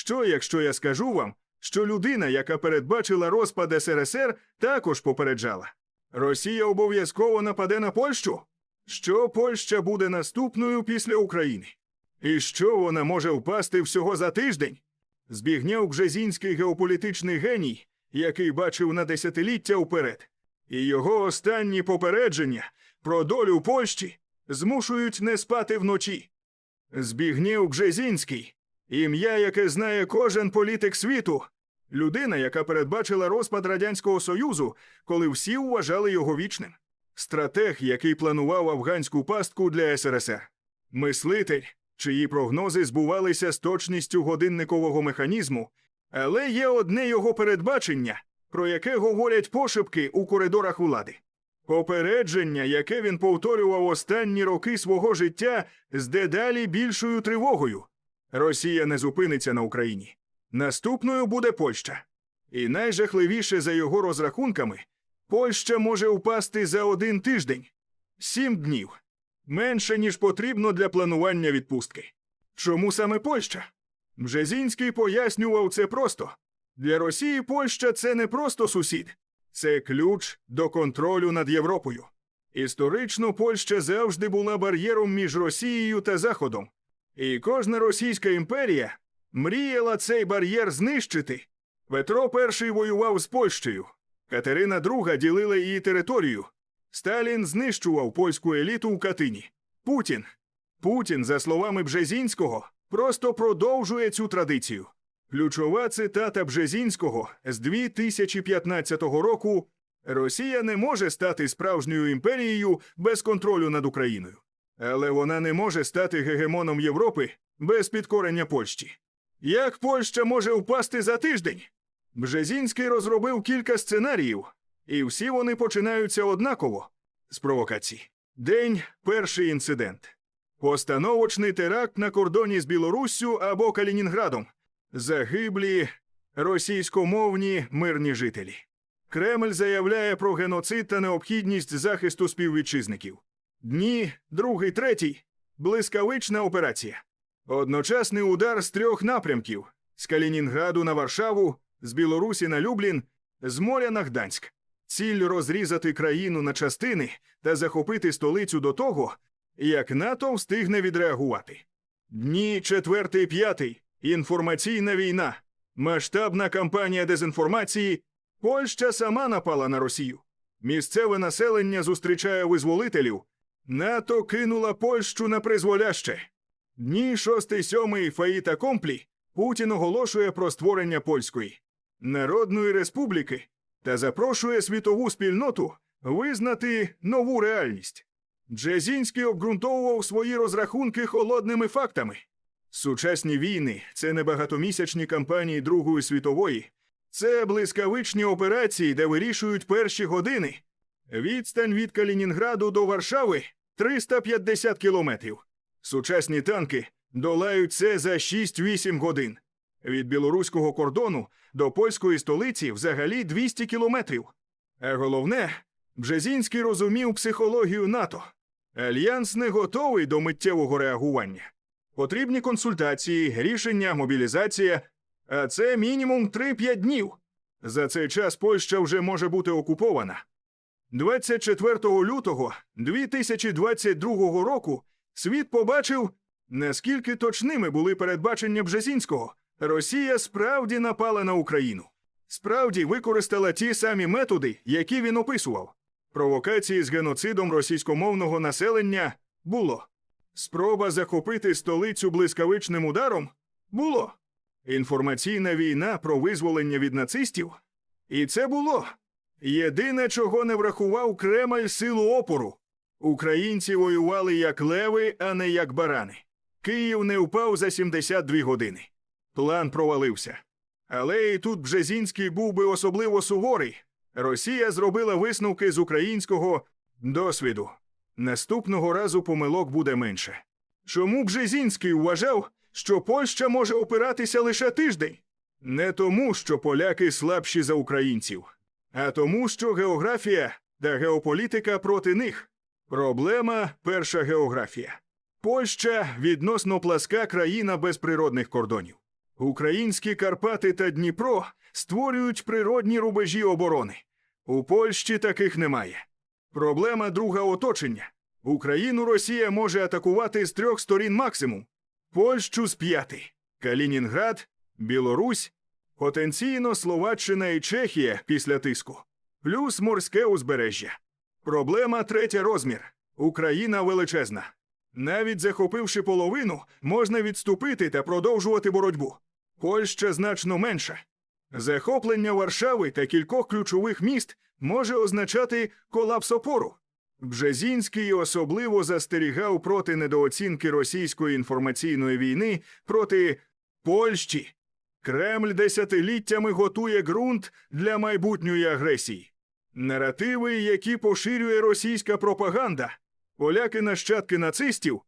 Що, якщо я скажу вам, що людина, яка передбачила розпад СРСР, також попереджала? Росія обов'язково нападе на Польщу? Що Польща буде наступною після України? І що вона може впасти всього за тиждень? Збігняв Бжезінський геополітичний геній, який бачив на десятиліття вперед. І його останні попередження про долю Польщі змушують не спати вночі. Збігнєв Бжезінський, ім'я, яке знає кожен політик світу, людина, яка передбачила розпад Радянського Союзу, коли всі вважали його вічним. Стратег, який планував афганську пастку для СРСР. Мислитель, чиї прогнози збувалися з точністю годинникового механізму, але є одне його передбачення, про яке говорять пошепки у коридорах влади. Попередження, яке він повторював останні роки свого життя з дедалі більшою тривогою. Росія не зупиниться на Україні. Наступною буде Польща. І найжахливіше за його розрахунками, Польща може впасти за один тиждень сім днів менше, ніж потрібно для планування відпустки. Чому саме Польща? Бжезінський пояснював це просто. Для Росії Польща це не просто сусід, це ключ до контролю над Європою. Історично Польща завжди була бар'єром між Росією та Заходом, і кожна Російська імперія мріяла цей бар'єр знищити. Петро І воював з Польщею, Катерина II ділила її територію. Сталін знищував польську еліту у Катині. Путін. Путін, за словами Бжезінського, просто продовжує цю традицію. Ключова цитата Бжезінського з 2015 року Росія не може стати справжньою імперією без контролю над Україною. Але вона не може стати гегемоном Європи без підкорення Польщі. Як Польща може впасти за тиждень? Бжезінський розробив кілька сценаріїв, і всі вони починаються однаково з провокацій. День перший інцидент. Постановочний теракт на кордоні з Білоруссю або Калінінградом. Загиблі російськомовні мирні жителі. Кремль заявляє про геноцид та необхідність захисту співвітчизників. Дні, другий, третій блискавична операція. Одночасний удар з трьох напрямків: з Калінінграду на Варшаву, з Білорусі на Люблін, з моря на Гданськ. Ціль розрізати країну на частини та захопити столицю до того, як НАТО встигне відреагувати. Дні четвертий, п'ятий. Інформаційна війна, масштабна кампанія дезінформації. Польща сама напала на Росію. Місцеве населення зустрічає визволителів. НАТО кинула Польщу на призволяще. Дні шостий, сьомий Фаїта Комплі Путін оголошує про створення польської народної республіки та запрошує світову спільноту визнати нову реальність. Джезінський обґрунтовував свої розрахунки холодними фактами. Сучасні війни це не багатомісячні кампанії Другої світової, це блискавичні операції, де вирішують перші години. Відстань від Калінінграду до Варшави 350 кілометрів. Сучасні танки долають це за 6-8 годин. Від білоруського кордону до польської столиці взагалі 200 кілометрів. А головне, Бжезінський розумів психологію НАТО. Альянс не готовий до миттєвого реагування. Потрібні консультації, рішення, мобілізація. А це мінімум 3-5 днів. За цей час Польща вже може бути окупована. 24 лютого 2022 року світ побачив, наскільки точними були передбачення Бжезінського. Росія справді напала на Україну. Справді використала ті самі методи, які він описував. Провокації з геноцидом російськомовного населення було. Спроба захопити столицю блискавичним ударом було. Інформаційна війна про визволення від нацистів. І це було. Єдине, чого не врахував Кремль силу опору. Українці воювали як леви, а не як барани. Київ не впав за 72 години. План провалився. Але і тут Бжезінський був би особливо суворий. Росія зробила висновки з українського досвіду. Наступного разу помилок буде менше. Чому Бжезінський вважав, що Польща може опиратися лише тиждень? Не тому, що поляки слабші за українців, а тому, що географія та геополітика проти них. Проблема перша географія. Польща відносно пласка країна без природних кордонів. Українські Карпати та Дніпро створюють природні рубежі оборони. У Польщі таких немає. Проблема друга оточення. Україну Росія може атакувати з трьох сторін максимум. Польщу з п'яти. Калінінград, Білорусь, потенційно Словаччина і Чехія після тиску, плюс морське узбережжя. Проблема третя розмір. Україна величезна. Навіть захопивши половину, можна відступити та продовжувати боротьбу. Польща значно менша. Захоплення Варшави та кількох ключових міст може означати колапс опору. Бжезінський особливо застерігав проти недооцінки російської інформаційної війни проти Польщі. Кремль десятиліттями готує ґрунт для майбутньої агресії. Наративи, які поширює російська пропаганда, поляки нащадки нацистів,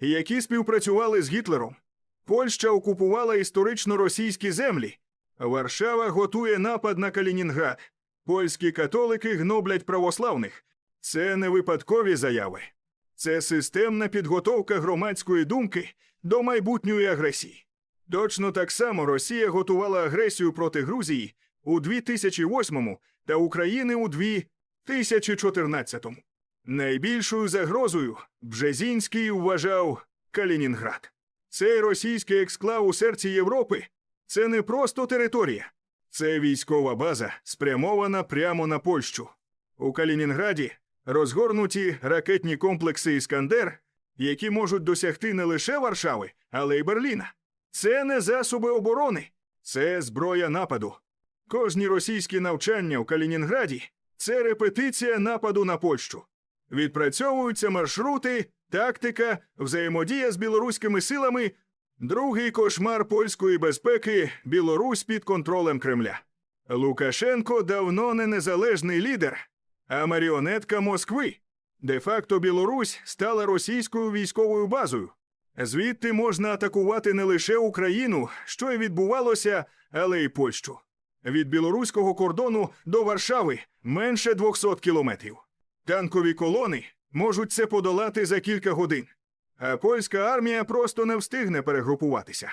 які співпрацювали з Гітлером. Польща окупувала історично російські землі. Варшава готує напад на Калінінград. Польські католики гноблять православних. Це не випадкові заяви. Це системна підготовка громадської думки до майбутньої агресії. Точно так само Росія готувала агресію проти Грузії у 2008 та України у 2014. Найбільшою загрозою Бжезінський вважав Калінінград. Цей російський ексклав у серці Європи це не просто територія, це військова база, спрямована прямо на Польщу. У Калінінграді розгорнуті ракетні комплекси Іскандер, які можуть досягти не лише Варшави, але й Берліна. Це не засоби оборони, це зброя нападу. Кожні російські навчання у Калінінграді це репетиція нападу на Польщу. Відпрацьовуються маршрути, тактика, взаємодія з білоруськими силами, другий кошмар польської безпеки Білорусь під контролем Кремля. Лукашенко давно не незалежний лідер, а маріонетка Москви. Де-факто Білорусь стала російською військовою базою. Звідти можна атакувати не лише Україну, що й відбувалося, але й Польщу. Від білоруського кордону до Варшави менше 200 кілометрів. Танкові колони можуть це подолати за кілька годин, а польська армія просто не встигне перегрупуватися.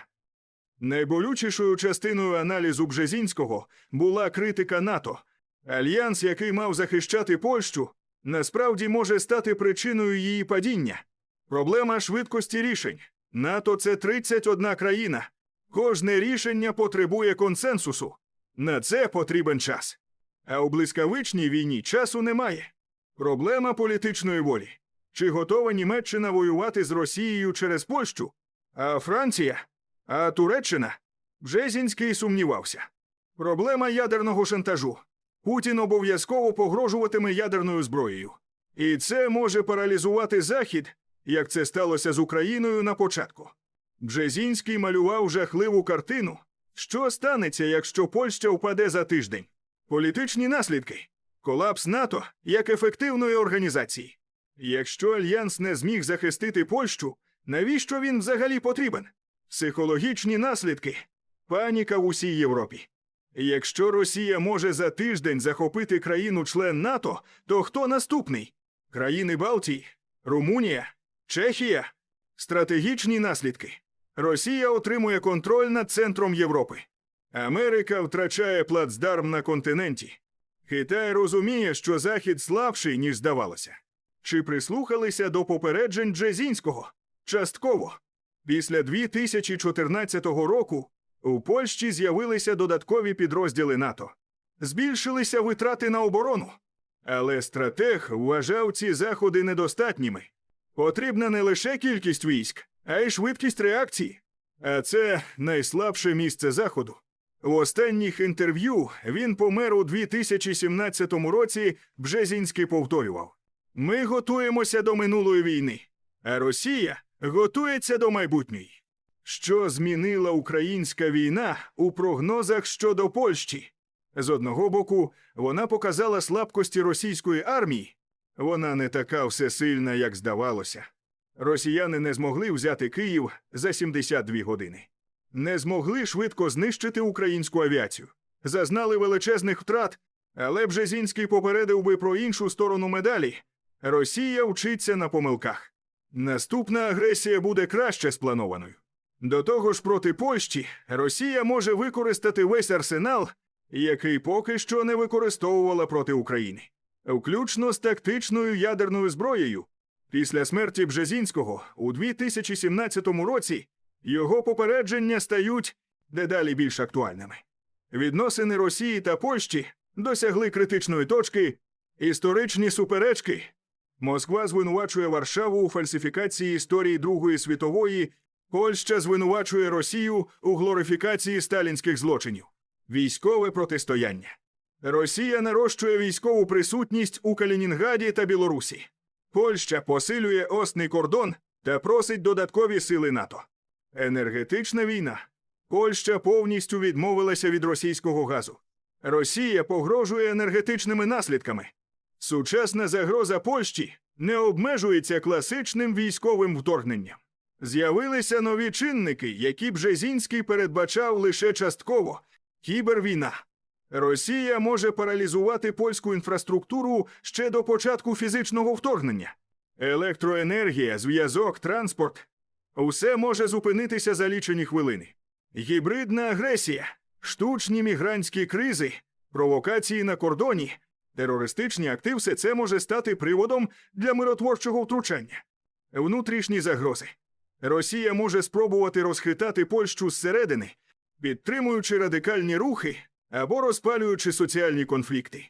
Найболючішою частиною аналізу Бжезінського була критика НАТО. Альянс, який мав захищати Польщу, насправді може стати причиною її падіння. Проблема швидкості рішень. НАТО це 31 країна. Кожне рішення потребує консенсусу. На це потрібен час. А у блискавичній війні часу немає. Проблема політичної волі. Чи готова Німеччина воювати з Росією через Польщу? А Франція? А Туреччина? Бжезінський сумнівався. Проблема ядерного шантажу. Путін обов'язково погрожуватиме ядерною зброєю. І це може паралізувати Захід, як це сталося з Україною на початку. Бжезінський малював жахливу картину. Що станеться, якщо Польща впаде за тиждень? Політичні наслідки, колапс НАТО як ефективної організації. Якщо альянс не зміг захистити Польщу, навіщо він взагалі потрібен? Психологічні наслідки, паніка в усій Європі. Якщо Росія може за тиждень захопити країну-член НАТО, то хто наступний? Країни Балтії, Румунія, Чехія? Стратегічні наслідки. Росія отримує контроль над центром Європи. Америка втрачає плацдарм на континенті. Китай розуміє, що Захід слабший, ніж здавалося. Чи прислухалися до попереджень Джезінського? Частково. Після 2014 року у Польщі з'явилися додаткові підрозділи НАТО. Збільшилися витрати на оборону. Але стратег вважав ці заходи недостатніми. Потрібна не лише кількість військ, а й швидкість реакції. А це найслабше місце Заходу. В останніх інтерв'ю він помер у 2017 році. Бжезінський повторював: Ми готуємося до минулої війни, а Росія готується до майбутньої. Що змінила українська війна у прогнозах щодо Польщі? З одного боку, вона показала слабкості російської армії. Вона не така всесильна, як здавалося. Росіяни не змогли взяти Київ за 72 години. Не змогли швидко знищити українську авіацію. Зазнали величезних втрат, але Бжезінський попередив би про іншу сторону медалі. Росія вчиться на помилках. Наступна агресія буде краще спланованою. До того ж, проти Польщі Росія може використати весь арсенал, який поки що не використовувала проти України, включно з тактичною ядерною зброєю. Після смерті Бжезінського у 2017 році його попередження стають дедалі більш актуальними. Відносини Росії та Польщі досягли критичної точки, історичні суперечки. Москва звинувачує Варшаву у фальсифікації історії Другої світової, Польща звинувачує Росію у глорифікації сталінських злочинів, військове протистояння. Росія нарощує військову присутність у Калінінграді та Білорусі. Польща посилює осний кордон та просить додаткові сили НАТО. Енергетична війна. Польща повністю відмовилася від російського газу. Росія погрожує енергетичними наслідками. Сучасна загроза Польщі не обмежується класичним військовим вторгненням. З'явилися нові чинники, які Бжезінський передбачав лише частково кібервійна. Росія може паралізувати польську інфраструктуру ще до початку фізичного вторгнення. Електроенергія, зв'язок, транспорт усе може зупинитися за лічені хвилини. Гібридна агресія, штучні мігрантські кризи, провокації на кордоні, терористичні акти все це може стати приводом для миротворчого втручання. Внутрішні загрози. Росія може спробувати розхитати Польщу зсередини, підтримуючи радикальні рухи або розпалюючи соціальні конфлікти.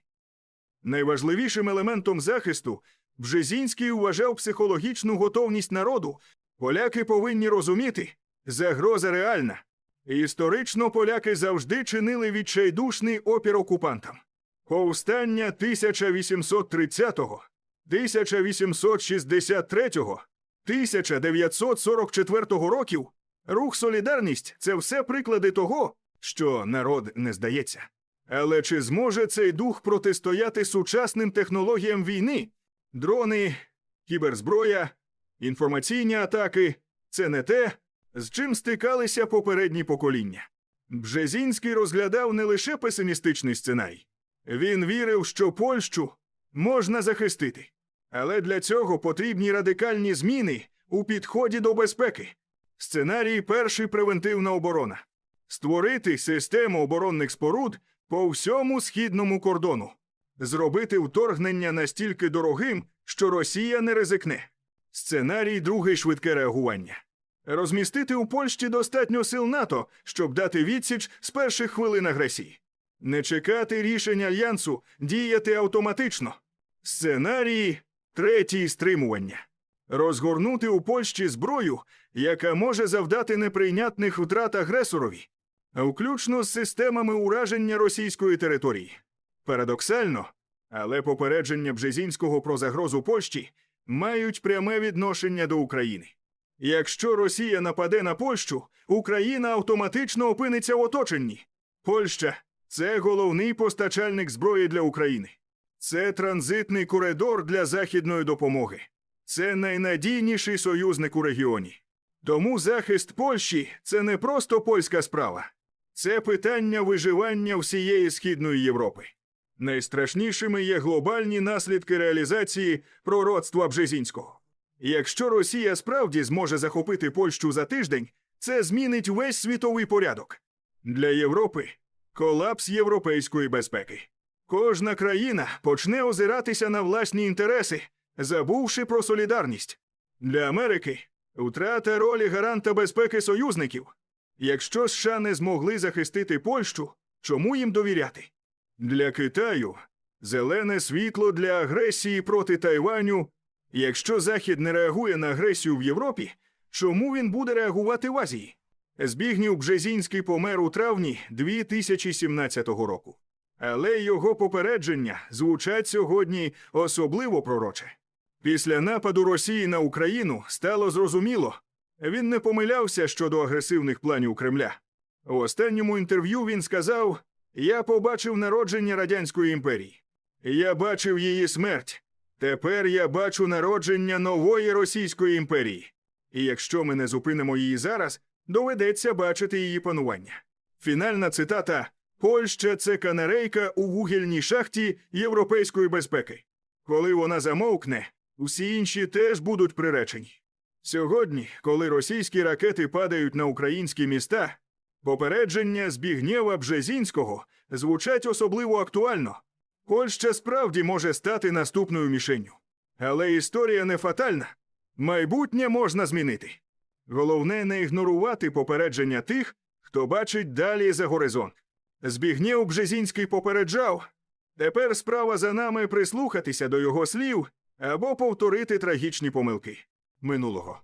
Найважливішим елементом захисту Бжезінський вважав психологічну готовність народу. Поляки повинні розуміти, загроза реальна. Історично поляки завжди чинили відчайдушний опір окупантам. Повстання 1830-го, 1863-го, 1944 років рух Солідарність це все приклади того, що народ не здається. Але чи зможе цей дух протистояти сучасним технологіям війни? Дрони, кіберзброя, інформаційні атаки це не те, з чим стикалися попередні покоління. Бжезінський розглядав не лише песимістичний сценарій. Він вірив, що Польщу можна захистити. Але для цього потрібні радикальні зміни у підході до безпеки. Сценарій перший превентивна оборона створити систему оборонних споруд по всьому східному кордону, зробити вторгнення настільки дорогим, що Росія не ризикне. Сценарій другий швидке реагування. Розмістити у Польщі достатньо сил НАТО, щоб дати відсіч з перших хвилин агресії. Не чекати рішень альянсу, діяти автоматично. Сценарії третій стримування. Розгорнути у Польщі зброю, яка може завдати неприйнятних втрат агресорові, включно з системами ураження російської території. Парадоксально, але попередження Бжезінського про загрозу Польщі мають пряме відношення до України. Якщо Росія нападе на Польщу, Україна автоматично опиниться в оточенні. Польща це головний постачальник зброї для України. Це транзитний коридор для західної допомоги. Це найнадійніший союзник у регіоні. Тому захист Польщі це не просто польська справа, це питання виживання всієї Східної Європи. Найстрашнішими є глобальні наслідки реалізації пророцтва Бжезінського. Якщо Росія справді зможе захопити Польщу за тиждень, це змінить весь світовий порядок. Для Європи колапс європейської безпеки. Кожна країна почне озиратися на власні інтереси, забувши про солідарність. Для Америки втрата ролі гаранта безпеки союзників. Якщо США не змогли захистити Польщу, чому їм довіряти? Для Китаю зелене світло для агресії проти Тайваню. Якщо Захід не реагує на агресію в Європі, чому він буде реагувати в Азії? Збігнів Бжезінський помер у травні 2017 року. Але його попередження звучать сьогодні особливо пророче. Після нападу Росії на Україну стало зрозуміло, він не помилявся щодо агресивних планів Кремля. У останньому інтерв'ю він сказав: Я побачив народження Радянської імперії. Я бачив її смерть. Тепер я бачу народження нової Російської імперії. І якщо ми не зупинимо її зараз, доведеться бачити її панування. Фінальна цитата Польща це канарейка у вугільній шахті європейської безпеки. Коли вона замовкне, усі інші теж будуть приречені. Сьогодні, коли російські ракети падають на українські міста, попередження Збігнєва Бжезінського звучать особливо актуально. Польща справді може стати наступною мішенню. Але історія не фатальна. Майбутнє можна змінити. Головне не ігнорувати попередження тих, хто бачить далі за горизонт. Збігнєв Бжезінський попереджав. Тепер справа за нами прислухатися до його слів або повторити трагічні помилки минулого.